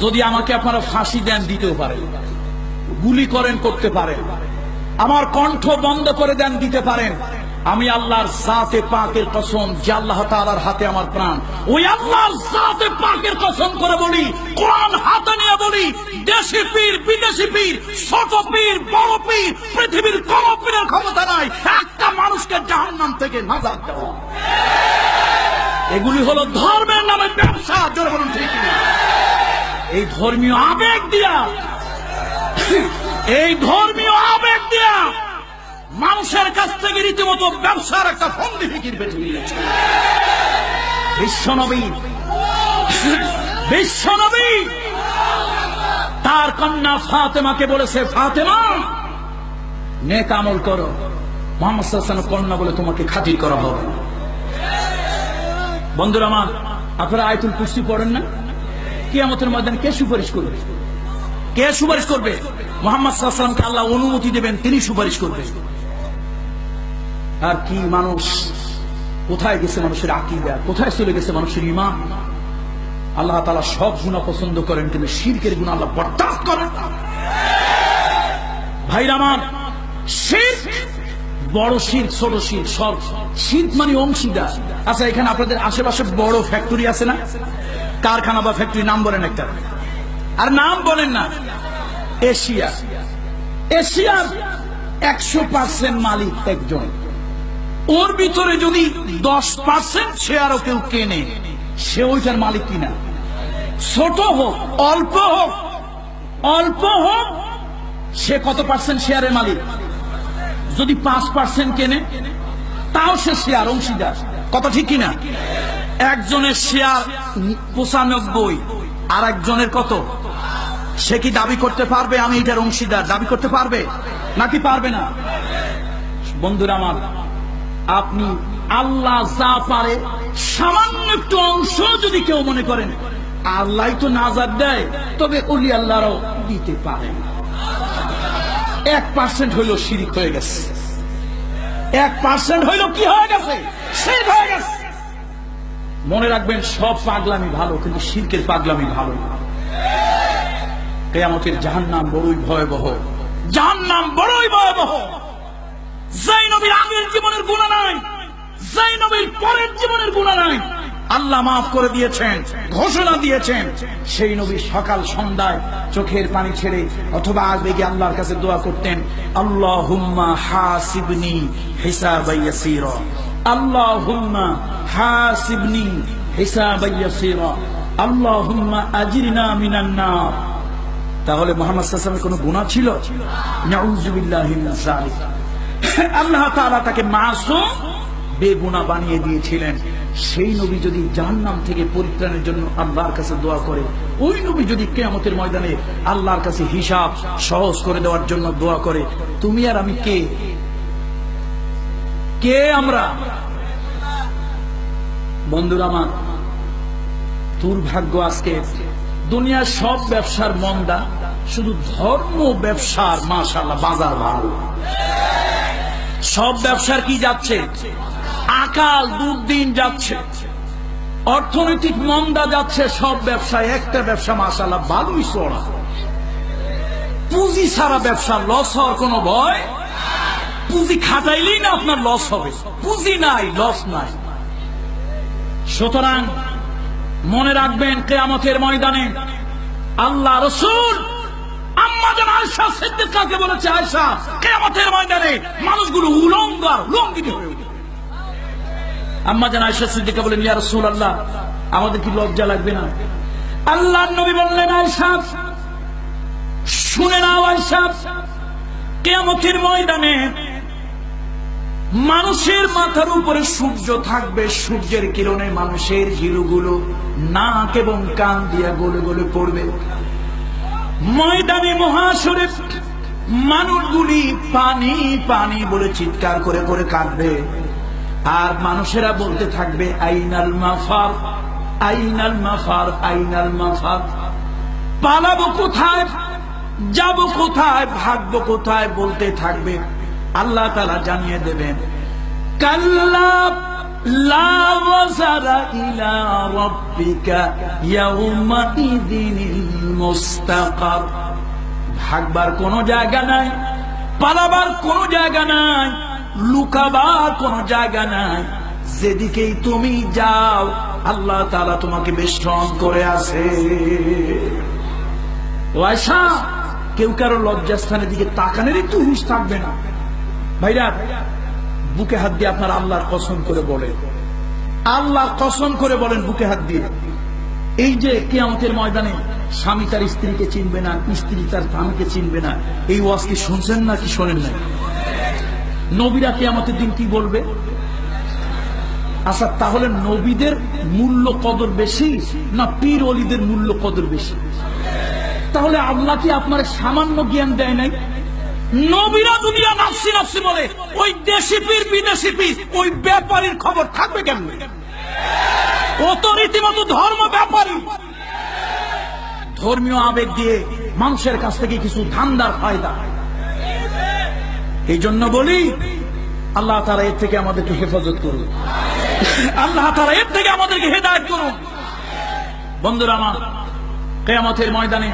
যদি আমাকে আপনারা ফাঁসি দেন, দিতেও পারেন। গুলি করেন, করতে পারেন। আমার কণ্ঠ বন্ধ করে দেন, দিতে পারেন। আমি আল্লাহর জাতে পাকের কসম, যে আল্লাহ তাআলার হাতে আমার প্রাণ। ওই আল্লাহর জাতে পাকের কসম করে বলি, কোরআন হাতে নিয়ে বলি, দেশি পীর, বিদেশি পীর, ছোট পীর, বড় পীর, পৃথিবীর কোন পীরের ক্ষমতা নাই। একটা মানুষকে জাহান্নাম থেকে নাজাত দেওয়া। এগুলি হলো ধর্মের নামে ব্যবসা, জোরে বলুন ঠিক কিনা? এই ধর্মীয় আবেগ দিয়া। এই ধর্মীয় আবেগ দিয়া মানুষের কাছ থেকে রীতিমতো ব্যবসার একটা ফন্দি ফিকির বেঁচে নিয়েছে। বিশ্বনবী বিশ্বনবী তার কন্যা ফাতেমাকে বলেছে, ফাতেমা, নেক আমল করো। মোহাম্মদ ওয়াসাল্লাম কন্যা বলে তোমাকে খাতির করা হবে। বন্ধুরা আমার, আপনারা আয়তুল কুস্তি পড়েন না? কিয়ামতের ময়দানে কে সুপারিশ করবে? কে সুপারিশ করবে? মোহাম্মদ সাল্লামকে আল্লাহ অনুমতি দেবেন, তিনি সুপারিশ করবেন। আর কি মানুষ? কোথায় গেছে মানুষের আকিদা? কোথায় চলে গেছে মানুষের ইমান আল্লাহ তালা সব গুণা পছন্দ করেন, কিন্তু শিরকের গুণ আল্লাহ বরদাস্ত করেন। না। বড় শির ছোট শির সব শির মানে অংশীদার। আচ্ছা এখানে আপনাদের আশেপাশে বড় ফ্যাক্টরি আছে না? কারখানা বা ফ্যাক্টরি নাম বলেন একটা। আর নাম বলেন না, এশিয়া। এশিয়ার একশো পার্সেন্ট মালিক একজন। ওর ভিতরে যদি দশ পার্সেন্ট শেয়ারও কেউ কেনে, সে ওইটার মালিক কিনা? ছোট হোক, অল্প হোক অল্প হোক, সে কত পার্সেন্ট শেয়ারের মালিক? যদি পাঁচ পার্সেন্ট কেনে, তাও সে শেয়ার অংশীদার। কথা ঠিক কিনা? একজনের শেয়ার পঁচানব্বই আর একজনের কত? সে কি দাবি করতে পারবে আমি এটার অংশীদার? দাবি করতে পারবে? নাকি পারবে না? বন্ধুরা আমার, আপনি আল্লাহ যা পারে, সামান্য একটু অংশ যদি কেউ মনে করেন, আল্লাহ তো নাজার দেয়, তবে অলি আল্লাহরাও দিতে পারে এক পার্সেন্ট হইল শিরিক হয়ে গেছে। এক পার্সেন্ট হইল কি হয়ে গেছে? হয়ে গেছে। মনে রাখবেন, সব পাগলামি ভালো, কিন্তু শিরকের পাগলামি ভালো। কেয়ামতের জাহান নাম বড়ই ভয়াবহ। জাহান নাম বড়ই ভয়াবহ। যেই নবীর আগের জীবনের গুণা নাই, যেই নবীর পরের জীবনের গুণা নাই। আল্লাহ মাফ করে দিয়েছেন, ঘোষণা দিয়েছেন। সেই নবী সকাল সন্ধ্যায় চোখের পানি ছেড়ে অথবা আসবে গিয়ে আল্লাহর কাছে দোয়া করতেন আল্লাহ হুম্মা হাসিবনি হিসাবাইয়াসির আল্লাহ হুম্মা হাসিবনি হিসাবাইয়াসির আল্লাহ হুম্মা আজিরনা মিনান নার। তাহলে মোহাম্মদ সাল্লামের কোনো গুণা ছিল? নাউজুবিল্লাহি আল্লাহ তাআলা তাকে মাসুম বেগুনা বানিয়ে দিয়েছিলেন। সেই নবী যদি জাহান্নাম থেকে পরিত্রাণের জন্য আল্লাহর কাছে দোয়া করে, ওই নবী যদি কেয়ামতের ময়দানে আল্লাহর কাছে হিসাব সহজ করে দেওয়ার জন্য দোয়া করে, তুমি আর আমি কে? কে আমরা? বন্ধুরা আমার, দুর্ভাগ্য আজকে, দুনিয়ার সব ব্যবসার মন্দা শুধু ধর্ম ব্যবসার মাশাল্লাহ বাজার ভালো। সব ব্যবসার কি যাচ্ছে? আকাল দুর্দিন যাচ্ছে। অর্থনৈতিক মন্দা যাচ্ছে সব ব্যবসায়। একটা ব্যবসা মাশাল্লাহ ভালোই চড়া পুঁজি ছাড়া ব্যবসা লস হওয়ার কোনো ভয়? পুঁজি খাটাইলেই না আপনার লস হবে। পুঁজি নাই লস নাই। সুতরাং মনে রাখবেন, কেয়ামতের ময়দানে আল্লাহ রসুল আমাদের কি লজ্জা লাগবে না? আল্লাহ নবী বললেন আয়সা শুনে নাও আয়সা কেয়ামতের ময়দানে মানুষের মাথার উপরে সূর্য থাকবে, সূর্যের কিরণে মানুষের হিরুগুলো নাক এবং কান দিয়া গলে গলে পড়বে। ময়দানে মহাসরে মানুষগুলি পানি পানি বলে চিৎকার করে করে কাঁদবে। আর মানুষেরা বলতে থাকবে, আইনাল মাফার আইনাল মাফার আইনাল মাফার। পালাবো কোথায়? যাব কোথায়? ভাগবো কোথায়? বলতে থাকবে। আল্লাহ তারা জানিয়ে দেবেন, কাল্লা লা ওয়াজারা ইলা রাব্বিকা ইয়াউমাইদিনিল মুস্তাকার ভাগবার কোনো জায়গা নাই, পালাবার কোনো জায়গা নাই, লুকাবার কোনো জায়গা নাই। যেদিকেই তুমি যাও, আল্লাহ তাআলা তোমাকে বেষ্টন করে আছে। ও কেউ কারও লজ্জাস্থানের দিকে তাকানের একটু হুশ থাকবে না। ভাইরা বুকে হাত দিয়ে আপনার আল্লাহর কসম করে বলেন। আল্লাহ কসম করে বলেন বুকে হাত দিয়ে। এই যে কেয়ামতের ময়দানে স্বামী তার স্ত্রীকে চিনবে না, স্ত্রী তার স্বামীকে চিনবে না, এই ওয়াজ কি শুনছেন না কি শোনেন না নবীরা কেয়ামতের দিন কি বলবে? আচ্ছা তাহলে নবীদের মূল্য কদর বেশি না পীর অলিদের মূল্য কদর বেশি? তাহলে আল্লাহ কি আপনার সামান্য জ্ঞান দেয় নাই? নবীরা যদি নাফসি নাফসি বলে, ওই দেশি পীর, বিদেশি পীর, ওই ব্যাপারীর খবর থাকবে কেমন? ও তো রীতিমতো ধর্ম ব্যাপারী। ধর্মীয় আবেগ দিয়ে মানুষের কাছ থেকে কিছু ধান্দার ফায়দা। এই জন্য বলি, আল্লাহ তারা এর থেকে আমাদেরকে হেফাজত করুন। আল্লাহ তারা এর থেকে আমাদেরকে হেদায়ত করুন। বন্ধুরা আমার, কেয়ামতের ময়দানে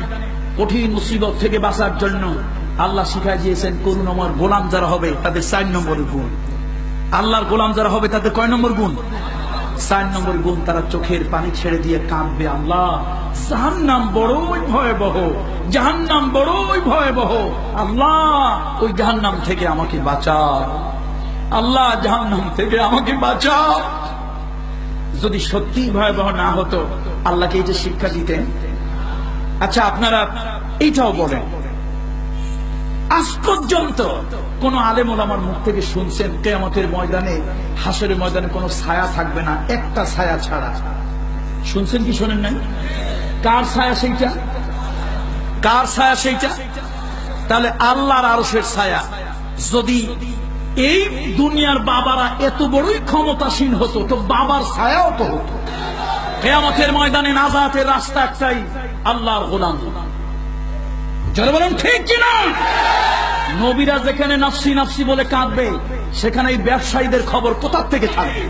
কঠিন মুসিবত থেকে বাঁচার জন্য আল্লাহ শিখাই দিয়েছেন, করুন আমার গোলাম যারা হবে তাদের চার নম্বরের গুণ। আল্লাহর গোলাম যারা হবে তাদের কয় নম্বর গুণ? চার নম্বর গুণ, তারা চোখের পানি ছেড়ে দিয়ে কাঁদবে, আল্লাহ। জাহান্নাম বড়ই ভয়াবহ, জাহান্নাম বড়ই ভয়াবহ। আল্লাহ, ওই জাহান্নাম থেকে আমাকে বাঁচাও। আল্লাহ, জাহান্নাম থেকে আমাকে বাঁচাও। যদি সত্যি ভয়াবহ না হতো, আল্লাহকে এই যে শিক্ষা দিতেন আচ্ছা আপনারা এইটাও বলেন। আজ পর্যন্ত কোন আলেম আমার মুখ থেকে শুনছেন কেয়ামতের ময়দানে, হাসরের ময়দানে কোনো ছায়া থাকবে না, একটা ছায়া ছাড়া। শুনছেন কি, শোনেন নাই? কার ছায়া সেইটা? কার ছায়া সেইটা? তাহলে আল্লাহর আরশের ছায়া। যদি এই দুনিয়ার বাবারা এত বড়ই ক্ষমতাসীন হতো, তো বাবার ছায়াও তো হতো। কেয়ামতের ময়দানে নাজাতের রাস্তা একটাই, আল্লাহর গোলাম। ঠিক কিনা? নবীরা যেখানে নাফসি নাফসি বলে কাঁদবে, সেখানে এই ব্যবসায়ীদের খবর কোথার থেকে থাকবে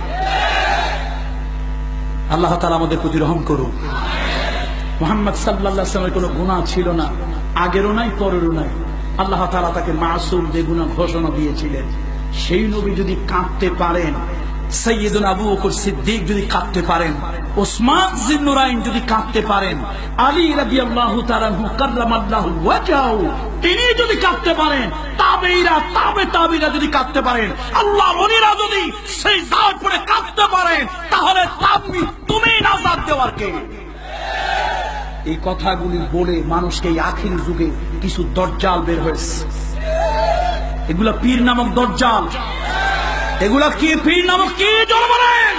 আল্লাহ তালা আমাদের প্রতি রহম করুন মোহাম্মদ সাল্লাহামের কোনো গুণা ছিল না, আগেরও নাই, পরেরও নাই। আল্লাহ তালা তাকে মাসুম গুণা ঘোষণা দিয়েছিলেন, সেই নবী যদি কাঁদতে পারেন সৈয়দুল আবু বকর সিদ্দিক যদি কাঁদতে পারেন, ওসমান জিন্নুরাইন যদি কাঁদতে পারেন, আলী রাবি আল্লাহ তিনি যদি কাঁদতে পারেন তাবেইরা তাবে যদি কাঁদতে পারেন আল্লাহ অনিরা যদি সেই জাত পড়ে কাঁদতে পারেন, তাহলে তুমি তুমি নাজাত দেওয়ার কে? এই কথাগুলি বলে মানুষকে আখির যুগে কিছু দরজাল বের হয়েছে। এগুলা পীর নামক দরজাল। এগুলা কি পীর নামক কি জন বলেন?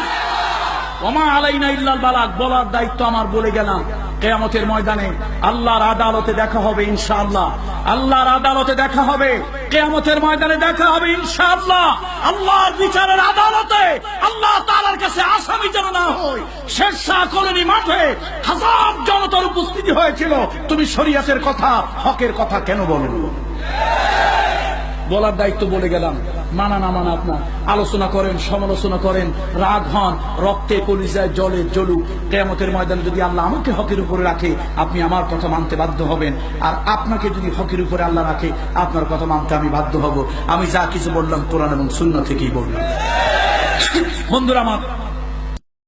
ওমা আলাইনা ইল্লাল বালাক বলার দায়িত্ব আমার বলে গেলাম। কেয়ামতের ময়দানে আল্লাহর আদালতে দেখা হবে ইনশাআল্লাহ। আল্লাহর আদালতে দেখা হবে, কেয়ামতের ময়দানে দেখা হবে ইনশাআল্লাহ। আল্লাহর বিচারের আদালতে আল্লাহ তাআলার কাছে আসামি যেন না হয়। শেরশাহ কলোনি মাঠে হাজার জনতার উপস্থিতি হয়েছিল। তুমি শরীয়তের কথা, হকের কথা কেন বলেন? বলার দায়িত্ব বলে গেলাম। মানা না মানা আপনার। আলোচনা করেন, সমালোচনা করেন, রাগ হন, রক্তে কলিজায় জলে জ্বলুক। কেয়ামতের ময়দানে যদি আল্লাহ আমাকে হকের উপরে রাখে, আপনি আমার কথা মানতে বাধ্য হবেন। আর আপনাকে যদি হকের উপরে আল্লাহ রাখে, আপনার কথা মানতে আমি বাধ্য হব। আমি যা কিছু বললাম কোরআন এবং শূন্য থেকেই বললাম। বন্ধুরা আমার